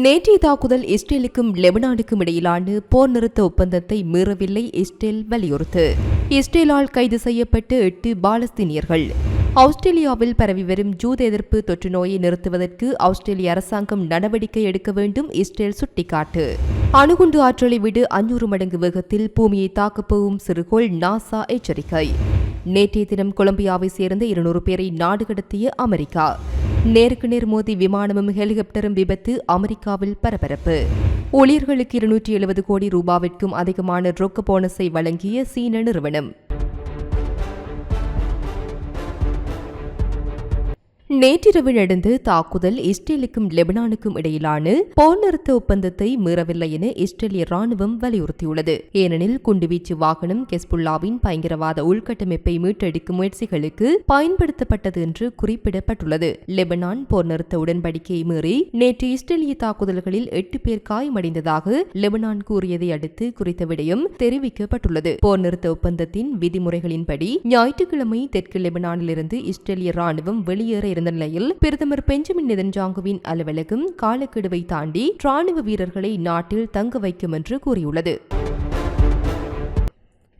நேற்றைய தாக்குதல் இஸ்ரேலுக்கும் லெபனானுக்கும் இடையிலான போர் நிறுத்த ஒப்பந்தத்தை மீறவில்லை இஸ்ரேல் வலியுறுத்து. இஸ்ரேலால் கைது செய்யப்பட்ட எட்டு பாலஸ்தீனியர்கள். ஆஸ்திரேலியாவில் பரவி வரும் ஜூத எதிர்ப்பு தொற்று நோயை நிறுத்துவதற்கு ஆஸ்திரேலிய அரசாங்கம் நடவடிக்கை எடுக்க வேண்டும் இஸ்ரேல் சுட்டிக்காட்டு. அணுகுண்டு ஆற்றலை விட அஞ்சூறு மடங்கு வேகத்தில் பூமியை தாக்கப்போகும் சிறுகோள் நாசா எச்சரிக்கை. நேற்றைய தினம் கொலம்பியாவை சேர்ந்த இருநூறு பேரை நாடு கடத்திய அமெரிக்கா. நேருக்கு நேர் மோதி விமானமும் ஹெலிகாப்டரும் விபத்து அமெரிக்காவில் பரபரப்பு. ஊழியர்களுக்கு இருநூற்றி எழுபது கோடி ரூபாவிற்கும் அதிகமான ரொக்க போனஸை வழங்கிய சீன நிறுவனம். நேற்றிரவு நடந்த தாக்குதல் இஸ்ரேலுக்கும் லெபனானுக்கும் இடையிலான போர் நிறுத்த ஒப்பந்தத்தை மீறவில்லை என இஸ்ரேலிய ராணுவம் வலியுறுத்தியுள்ளது. ஏனெனில் குண்டுவீச்சு வாகனம் கெஸ்புல்லாவின் பயங்கரவாத உள்கட்டமைப்பை மீட்டெடுக்கும் முயற்சிகளுக்கு பயன்படுத்தப்பட்டது என்று குறிப்பிடப்பட்டுள்ளது. லெபனான் போர் நிறுத்த உடன்படிக்கையை மீறி நேற்று இஸ்ரேலிய தாக்குதல்களில் எட்டு பேர் காயமடைந்ததாக லெபனான் கூறியதை அடுத்து குறித்த விடயம் தெரிவிக்கப்பட்டுள்ளது. போர் நிறுத்த ஒப்பந்தத்தின் விதிமுறைகளின்படி ஞாயிற்றுக்கிழமை தெற்கு லெபனானிலிருந்து இஸ்ரேலிய ராணுவம் வெளியேற இருந்த நிலையில் பிரதமர் பெஞ்சமின் நெதன்ஜாங்குவின் அலுவலகம் காலக்கெடுவை தாண்டி ராணுவ வீரர்களை நாட்டில் தங்க வைக்கும் என்று கூறியுள்ளது.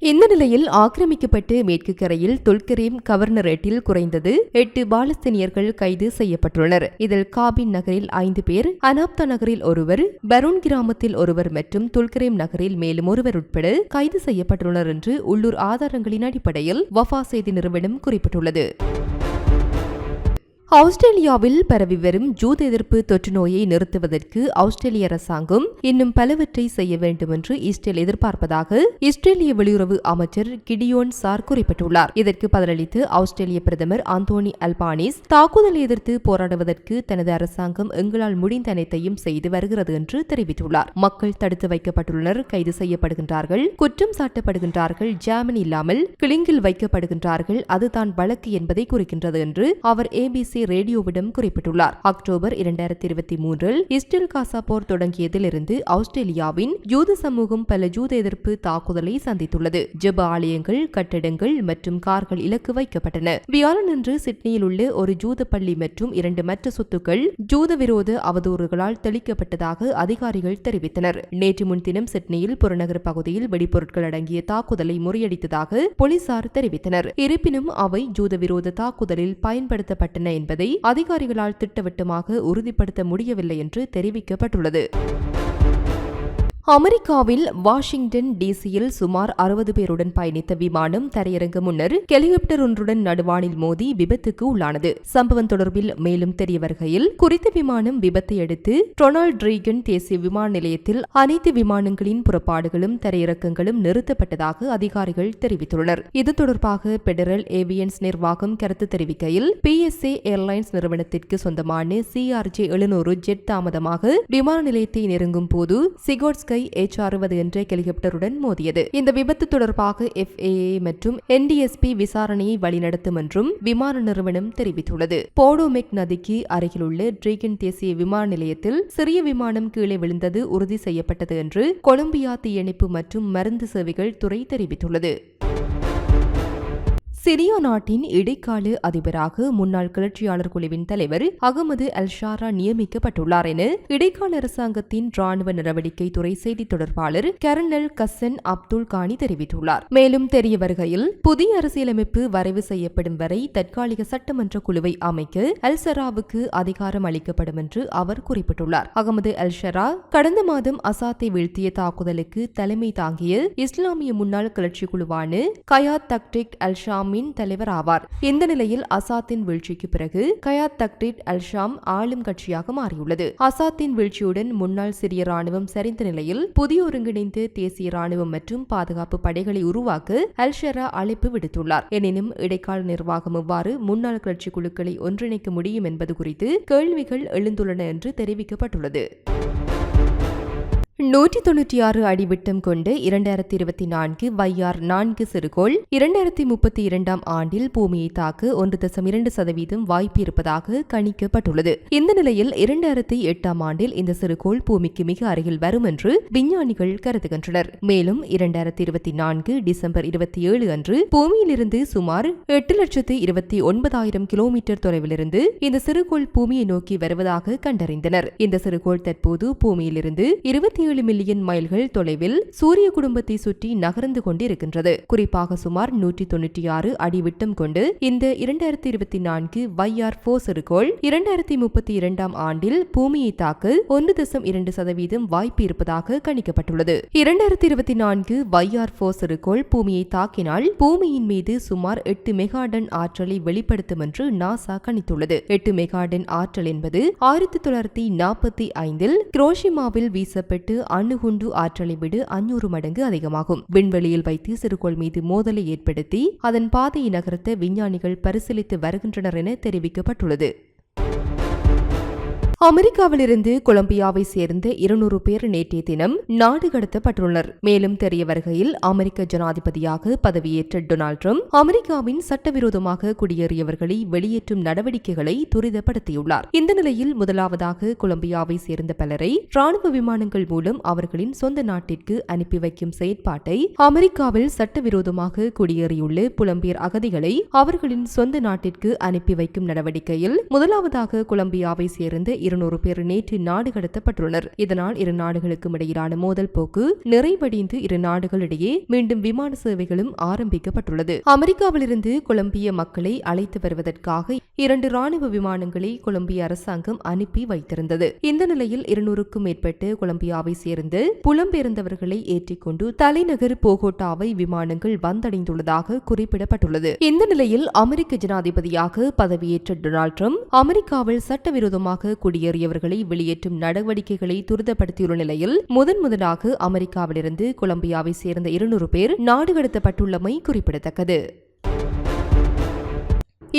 இந்த நிலையில் ஆக்கிரமிக்கப்பட்டு மேற்கு கரையில் தொல்கரீம் கவர்னரேட்டில் குறைந்தது எட்டு பாலஸ்தீனியர்கள் கைது செய்யப்பட்டுள்ளனர். இதில் காபின் நகரில் ஐந்து பேர் அனாப்தா நகரில் ஒருவர் பரூன் கிராமத்தில் ஒருவர் மற்றும் துல்கரேம் நகரில் மேலும் ஒருவர் உட்பட கைது செய்யப்பட்டுள்ளனர் என்று உள்ளூர் ஆதாரங்களின் அடிப்படையில் வஃபா செய்தி நிறுவனம் குறிப்பிட்டுள்ளது. ஆஸ்திரேலியாவில் பரவி வரும் ஜூத எதிர்ப்பு தொற்று நோயை நிறுத்துவதற்கு ஆஸ்திரேலிய அரசாங்கம் இன்னும் பலவற்றை செய்ய வேண்டும் என்று இஸ்ரேல் எதிர்பார்ப்பதாக இஸ்ரேலிய வெளியுறவு அமைச்சர் கிடியோன் சார் குறிப்பிட்டுள்ளார். இதற்கு பதிலளித்து ஆஸ்திரேலிய பிரதமர் அந்தோனி அல்பானிஸ் தாக்குதலை எதிர்த்து போராடுவதற்கு தனது அரசாங்கம் எங்களால் முடிந்த அனைத்தையும் செய்து வருகிறது என்று தெரிவித்துள்ளார். மக்கள் தடுத்து வைக்கப்பட்டுள்ளனர் கைது செய்யப்படுகின்றார்கள் குற்றம் சாட்டப்படுகின்றார்கள் ஜாமீன் இல்லாமல் கிளிங்கில் வைக்கப்படுகின்றார்கள் அதுதான் வழக்கு என்பதை குறிக்கின்றது என்று அவர் ஏபிசி ரேடியோவிடம் குறிப்பிட்டுள்ளார். அக்டோபர் இரண்டாயிரத்தி இருபத்தி மூன்றில் இஸ்டில் காசா போர் தொடங்கியதிலிருந்து ஆஸ்திரேலியாவின் ஜூத சமூகம் பல ஜூத எதிர்ப்பு தாக்குதலை சந்தித்துள்ளது. ஜெப ஆலயங்கள் கட்டடங்கள் மற்றும் கார்கள் இலக்கு வைக்கப்பட்டன. வியாழனன்று சிட்னியில் உள்ள ஒரு ஜூத பள்ளி மற்றும் இரண்டு மற்ற சொத்துக்கள் ஜூத விரோத அவதூறுகளால் தெளிக்கப்பட்டதாக அதிகாரிகள் தெரிவித்தனர். நேற்று முன்தினம் சிட்னியில் புறநகர் பகுதியில் வெடிபொருட்கள் அடங்கிய தாக்குதலை முறியடித்ததாக போலீசார் தெரிவித்தனர். இருப்பினும் அவை ஜூத விரோத தாக்குதலில் பயன்படுத்தப்பட்டன என்பது அதிகாரிகளால் திட்டவட்டமாக உறுதிப்படுத்த முடியவில்லை என்று தெரிவிக்கப்பட்டுள்ளது. அமெரிக்காவில் வாஷிங்டன் டிசியில் சுமார் அறுபது பேருடன் பயணித்த விமானம் தரையிறங்க முன்னர் ஹெலிகாப்டர் ஒன்றுடன் நடுவானில் மோதி விபத்துக்கு உள்ளானது. சம்பவம் தொடர்பில் மேலும் தெரிய வருகையில் குறித்த விமானம் விபத்தை அடுத்து ரொனால்ட் ரீகன் தேசிய விமான நிலையத்தில் அனைத்து விமானங்களின் புறப்பாடுகளும் தரையிறக்கங்களும் நிறுத்தப்பட்டதாக அதிகாரிகள் தெரிவித்துள்ளனர். இது தொடர்பாக பெடரல் ஏவியன்ஸ் நிர்வாகம் கருத்து தெரிவிக்கையில் பிஎஸ்ஏ ஏர்லைன்ஸ் நிறுவனத்திற்கு சொந்தமான சிஆர்ஜே எழுநூறு ஜெட் தாமதமாக விமான நிலையத்தை நெருங்கும் போது சிகோட்ஸ் ஸ்கை எச் அறுபது என்ற ஹெலிகாப்டருடன் மோதியது. இந்த விபத்து தொடர்பாக எஃப்ஏஏ மற்றும் என்டிஎஸ்பி விசாரணையை வழிநடத்தும் என்றும் விமான நிறுவனம் தெரிவித்துள்ளது. போடோமெக் நதிக்கு அருகிலுள்ள ட்ரீகன் தேசிய விமான நிலையத்தில் சிறிய விமானம் கீழே விழுந்தது உறுதி செய்யப்பட்டது என்று கொலம்பியா தீயணைப்பு மற்றும் மருந்து சேவைகள் துறை தெரிவித்துள்ளது. சிரியா நாட்டின் இடைக்கால அதிபராக முன்னாள் கிளர்ச்சியாளர் குழுவின் தலைவர் அகமது அல்ஷாரா நியமிக்கப்பட்டுள்ளார் என இடைக்கால அரசாங்கத்தின் ராணுவ நடவடிக்கை துறை செய்தி தொடர்பாளர் கர்னல் கசன் அப்துல் கானி தெரிவித்துள்ளார். மேலும் தெரிய வருகையில் புதிய அரசியலமைப்பு வரைவு செய்யப்படும் வரை தற்காலிக சட்டமன்ற குழுவை அமைக்க அல்சராவுக்கு அதிகாரம் அளிக்கப்படும் என்று அவர் குறிப்பிட்டுள்ளார். அகமது அல்ஷரா கடந்த மாதம் அசாத்தை வீழ்த்திய தாக்குதலுக்கு தலைமை தாங்கிய இஸ்லாமிய முன்னாள் கிளர்ச்சி குழுவான கயாத் தக்டிக் அல்ஷாம் ஷாமின் தலைவர் ஆவார். இந்த நிலையில் அசாத்தின் வீழ்ச்சிக்கு பிறகு கயாத் தக்டிட் அல் ஷாம் ஆளும் கட்சியாக மாறியுள்ளது. அசாத்தின் வீழ்ச்சியுடன் முன்னாள் சிரிய ராணுவம் சரிந்த நிலையில் புதிய ஒருங்கிணைந்த தேசிய ராணுவம் மற்றும் பாதுகாப்பு படைகளை உருவாக்க அல்ஷரா அழைப்பு விடுத்துள்ளார். எனினும் இடைக்கால நிர்வாகம் இவ்வாறு முன்னாள் கட்சி குழுக்களை ஒன்றிணைக்க முடியும் என்பது குறித்து கேள்விகள் எழுந்துள்ளன என்று தெரிவிக்கப்பட்டுள்ளது. நூற்றி தொன்னூற்றி ஆறு அடி விட்டம் கொண்டு இரண்டாயிரத்தி இருபத்தி நான்கு வையார் நான்கு சிறுகோள் இரண்டாயிரத்தி முப்பத்தி இரண்டாம் ஆண்டில் பூமியை தாக்க ஒன்று தசம் இரண்டு சதவீதம் வாய்ப்பு இருப்பதாக கணிக்கப்பட்டுள்ளது. இந்த நிலையில் இரண்டாயிரத்தி எட்டாம் ஆண்டில் இந்த சிறுகோள் பூமிக்கு மிக அருகில் வரும் என்று விஞ்ஞானிகள் கருதுகின்றனர். மேலும் இரண்டாயிரத்தி இருபத்தி நான்கு டிசம்பர் இருபத்தி ஏழு அன்று பூமியிலிருந்து சுமார் எட்டு லட்சத்து இருபத்தி ஒன்பதாயிரம் கிலோமீட்டர் தொலைவிலிருந்து இந்த சிறுகோள் பூமியை நோக்கி வருவதாக கண்டறிந்தனர். இந்த சிறுகோள் தற்போது பூமியிலிருந்து இருபத்தி ஏழு மில்லியன் மைல்கள் தொலைவில் சூரிய குடும்பத்தை சுற்றி நகர்ந்து கொண்டிருக்கின்றது. குறிப்பாக சுமார் நூற்றி தொன்னூற்றி ஆறு அடி விட்டம் கொண்டு இந்த இரண்டாயிரத்தி இருபத்தி நான்கு வைஆர் போர் சிறுகோள் இரண்டாயிரத்தி முப்பத்தி இரண்டாம் ஆண்டில் பூமியை தாக்க ஒன்று தசம் இரண்டு சதவீதம் வாய்ப்பு இருப்பதாக கணிக்கப்பட்டுள்ளது. இரண்டாயிரத்தி இருபத்தி நான்கு வைஆர் போர் சிறுகோள் பூமியை தாக்கினால் பூமியின் மீது சுமார் எட்டு மெகாடன் ஆற்றலை வெளிப்படுத்தும் என்று நாசா கணித்துள்ளது. எட்டு மெகாடன் ஆற்றல் என்பது ஆயிரத்தி தொள்ளாயிரத்தி நாற்பத்தி ஐந்தில் குரோஷிமாவில் வீசப்பட்டு அணுகுண்டு ஆற்றலை விட அஞ்சூறு மடங்கு அதிகமாகும். விண்வெளியில் வைத்து சிறுகோள் மீது மோதலை ஏற்படுத்தி அதன் பாதையை நகர்த்த விஞ்ஞானிகள் பரிசீலித்து வருகின்றனர் என தெரிவிக்கப்பட்டுள்ளது. அமெரிக்காவிலிருந்து கொலம்பியாவை சேர்ந்த இருநூறு பேர் நேற்றைய தினம் நாடு கடத்தப்பட்டுள்ளனர். மேலும் தெரிய வருகையில் அமெரிக்க ஜனாதிபதியாக பதவியேற்ற டொனால்ட் ட்ரம்ப் அமெரிக்காவின் சட்டவிரோதமாக குடியேறியவர்களை வெளியேற்றும் நடவடிக்கைகளை துரிதப்படுத்தியுள்ளார். இந்த நிலையில் முதலாவதாக கொலம்பியாவை சேர்ந்த பலரை ராணுவ விமானங்கள் மூலம் அவர்களின் சொந்த நாட்டிற்கு அனுப்பி வைக்கும் செயற்பாட்டை அமெரிக்காவில் சட்டவிரோதமாக குடியேறியுள்ள புலம்பியர் அகதிகளை அவர்களின் சொந்த நாட்டிற்கு அனுப்பி வைக்கும் நடவடிக்கையில் முதலாவதாக கொலம்பியாவை சேர்ந்த இருநூறு பேர் நேற்று நாடு கடத்தப்பட்டுள்ளனர். இதனால் இரு நாடுகளுக்கும் இடையிலான மோதல் போக்கு நிறைவடைந்து இரு நாடுகளிடையே மீண்டும் விமான சேவைகளும் ஆரம்பிக்கப்பட்டுள்ளது. அமெரிக்காவிலிருந்து கொலம்பிய மக்களை அழைத்து வருவதற்காக இரண்டு ராணுவ விமானங்களை கொலம்பிய அரசாங்கம் அனுப்பி வைத்திருந்தது. இந்த நிலையில் இருநூறுக்கும் மேற்பட்டு கொலம்பியாவை சேர்ந்து புலம்பெயர்ந்தவர்களை ஏற்றிக்கொண்டு தலைநகர் போகோட்டாவை விமானங்கள் வந்தடைந்துள்ளதாக குறிப்பிடப்பட்டுள்ளது. இந்த நிலையில் அமெரிக்க ஜனாதிபதியாக பதவியேற்ற டொனால்ட் ட்ரம்ப் அமெரிக்காவில் சட்டவிரோதமாக வெளியேறியவர்களை வெளியேற்றும் நடவடிக்கைகளை துரிதப்படுத்தியுள்ள நிலையில் முதன் முதலாக அமெரிக்காவிலிருந்து கொலம்பியாவை சேர்ந்த இருநூறு பேர் நாடு கடத்தப்பட்டுள்ளமை குறிப்பிடத்தக்கது.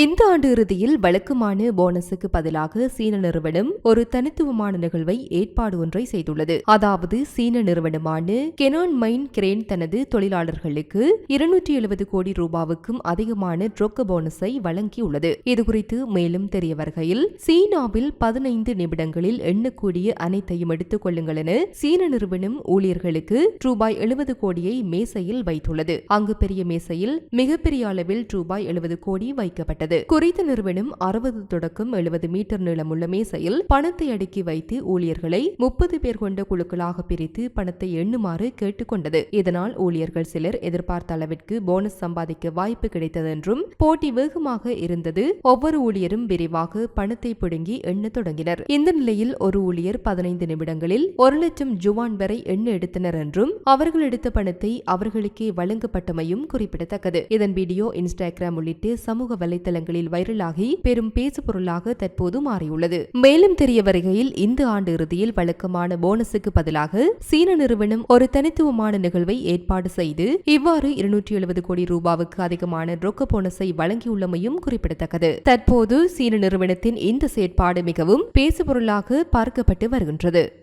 இந்த ஆண்டு இறுதியில் வழக்கமான போனஸுக்கு பதிலாக சீன நிறுவனம் ஒரு தனித்துவமான நிகழ்வை ஏற்பாடு ஒன்றை செய்துள்ளது. அதாவது சீன நிறுவனமான கெனான் மைன் கிரேன் தனது தொழிலாளர்களுக்கு இருநூற்றி எழுபது கோடி ரூபாவுக்கும் அதிகமான ரொக்க போனஸை வழங்கியுள்ளது. இதுகுறித்து மேலும் தெரிய வருகையில் சீனாவில் பதினைந்து நிமிடங்களில் எண்ணக்கூடிய அனைத்தையும் எடுத்துக் கொள்ளுங்கள் என சீன நிறுவனம் ஊழியர்களுக்கு ரூபாய் எழுபது கோடியை மேசையில் வைத்துள்ளது. அங்கு பெரிய மேசையில் மிகப்பெரிய அளவில் ரூபாய் எழுபது கோடி வைக்கப்பட்டது. வெளியிட்டது குறித்த நிறுவனம் அறுபது தொடக்கம் எழுபது மீட்டர் நீளமுள்ள மேசையில் பணத்தை அடுக்கி வைத்து ஊழியர்களை முப்பது பேர் கொண்ட குழுக்களாக பிரித்து பணத்தை எண்ணுமாறு கேட்டுக்கொண்டது. இதனால் ஊழியர்கள் சிலர் எதிர்பார்த்த அளவிற்கு போனஸ் சம்பாதிக்க வாய்ப்பு கிடைத்தது என்றும் போட்டி வேகமாக இருந்தது. ஒவ்வொரு ஊழியரும் விரைவாக பணத்தை பிடுங்கி எண்ண தொடங்கினர். இந்த நிலையில் ஒரு ஊழியர் பதினைந்து நிமிடங்களில் ஒரு லட்சம் ஜுவான் வரை எண்ண எடுத்தனர் என்றும் அவர்கள் எடுத்த பணத்தை அவர்களுக்கே வழங்கப்பட்டமையும் குறிப்பிடத்தக்கது. இதன் வீடியோ இன்ஸ்டாகிராம் உள்ளிட்டு சமூக வலைதள வலைதளங்களில் வைரலாகி பெரும் பேசுபொருளாக தற்போது மாறியுள்ளது. மேலும் தெரிய வருகையில் இந்த ஆண்டு இறுதியில் வழக்கமான போனஸுக்கு பதிலாக சீன நிறுவனம் ஒரு தனித்துவமான நிகழ்வை ஏற்பாடு செய்து இவ்வாறு இருநூற்றி எழுபது கோடி ரூபாவுக்கு அதிகமான ரொக்க போனஸை வழங்கியுள்ளமையும் குறிப்பிடத்தக்கது. தற்போது சீன நிறுவனத்தின் இந்த செயற்பாடு மிகவும் பேசுபொருளாக பார்க்கப்பட்டு வருகின்றது.